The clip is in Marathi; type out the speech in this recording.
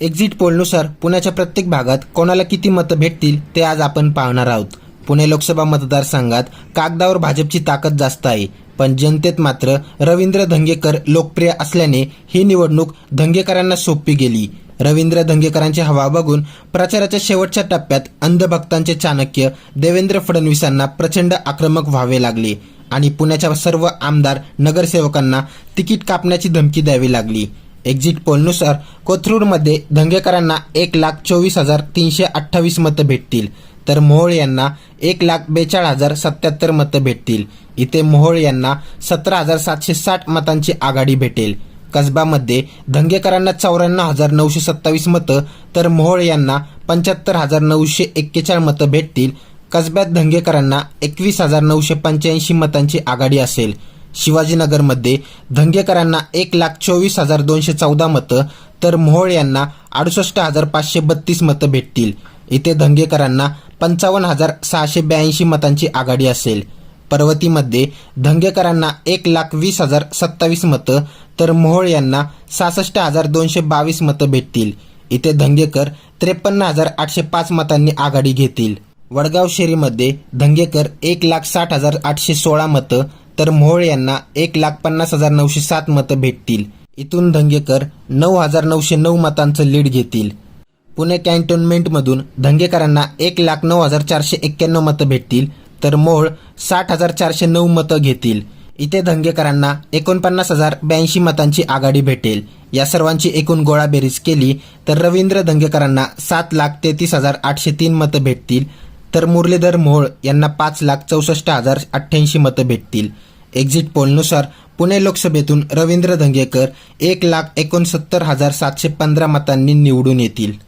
एक्झिट पोलनुसार पुण्याच्या प्रत्येक भागात कोणाला किती मतं भेटतील ते आज आपण पाहणार आहोत. पुणे लोकसभा मतदारसंघात कागदावर भाजपची ताकद जास्त आहे पण जनतेत मात्र रवींद्र धंगेकर लोकप्रिय असल्याने ही निवडणूक धंगेकरांना सोपी गेली. रवींद्र धंगेकरांची हवा बघून प्रचाराच्या शेवटच्या टप्प्यात अंधभक्तांचे चाणक्य देवेंद्र फडणवीसांना प्रचंड आक्रमक व्हावे लागले आणि पुण्याच्या सर्व आमदार नगरसेवकांना तिकीट कापण्याची धमकी द्यावी लागली. एक्झिट पोलनुसार कोथरूडमध्ये धंगेकरांना एक लाख चोवीस हजार तीनशे अठ्ठावीस मतं भेटतील. तर मोहोळ यांना एक लाख बेचाळ हजार सत्याहत्तर मतं भेटतील. इथे मोहोळ यांना सतरा हजार सातशे साठ मतांची आघाडी भेटेल. कसबामध्ये धंगेकरांना चौऱ्याण्णव हजार नऊशे सत्तावीस मतं तर मोहोळ यांना पंच्याहत्तर हजार नऊशे एक्केचाळ मतं भेटतील. कसब्यात धंगेकरांना एकवीस हजार नऊशे पंच्याऐंशी मतांची आघाडी असेल. शिवाजीनगरमध्ये धंगेकरांना एक लाख चोवीस हजार दोनशे चौदा मतं तर मोहोळ यांना अडुसष्ट हजार पाचशे बत्तीस मतं भेटतील. इथे धंगेकरांना पंचावन्न हजार सहाशे ब्याऐंशी मतांची आघाडी असेल. पर्वतीमध्ये धंगेकरांना एक लाख वीस हजार सत्तावीस मतं तर मोहोळ यांना सहासष्ट हजार दोनशे बावीस मतं भेटतील. इथे धंगेकर त्रेपन्न हजार आठशे पाच मतांनी आघाडी घेतील. वडगाव शेरीमध्ये धंगेकर एक लाख साठ हजार आठशे सोळा मतं तर मोहोळ यांना एक लाख पन्नास हजार नऊशे सात मतं भेटतील. इथून धंगेकर नऊ हजार नऊशे नऊ मतांचं लीड घेतील. पुणे कॅन्टोन्मेंटमधून धंगेकरांना एक लाख नऊ हजार चारशे एक्क्याण्णव मतं भेटतील तर मोहोळ साठ हजार चारशे नऊ मतं घेतील. इथे धंगेकरांना एकोणपन्नास हजार ब्याऐंशी मतांची आघाडी भेटेल. या सर्वांची एकूण गोळाबेरीज केली तर रवींद्र धंगेकरांना सात लाख तेहतीस हजार आठशे तीन मतं भेटतील तर मुरलीधर मोहोळ यांना पाच लाख चौसष्ट हजार अठ्ठ्याऐंशी मतं भेटतील. एक्झिट पोलनुसार पुणे लोकसभेतून रवींद्र धंगेकर एक लाख एकोणसत्तर हजार सातशे पंधरा मतांनी निवडून येतील.